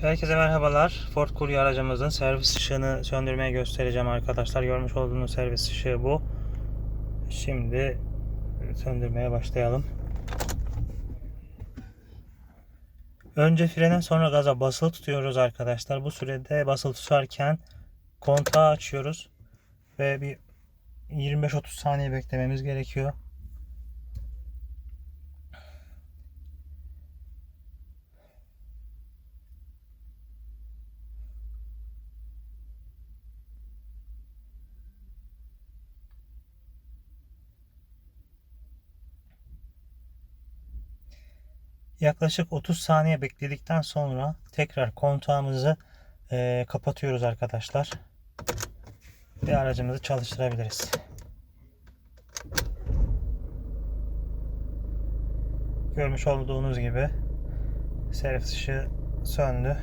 Herkese merhabalar. Ford Kuruyor aracımızın servis ışığını söndürmeye göstereceğim arkadaşlar. Görmüş olduğunuz servis ışığı bu. Şimdi söndürmeye başlayalım. Önce frene sonra gaza basılı tutuyoruz arkadaşlar. Bu sürede basılı tutarken kontağı açıyoruz ve bir 25-30 saniye beklememiz gerekiyor. Yaklaşık 30 saniye bekledikten sonra tekrar kontağımızı eee, kapatıyoruz arkadaşlar. Ve aracımızı çalıştırabiliriz. Görmüş olduğunuz gibi servis ışığı söndü.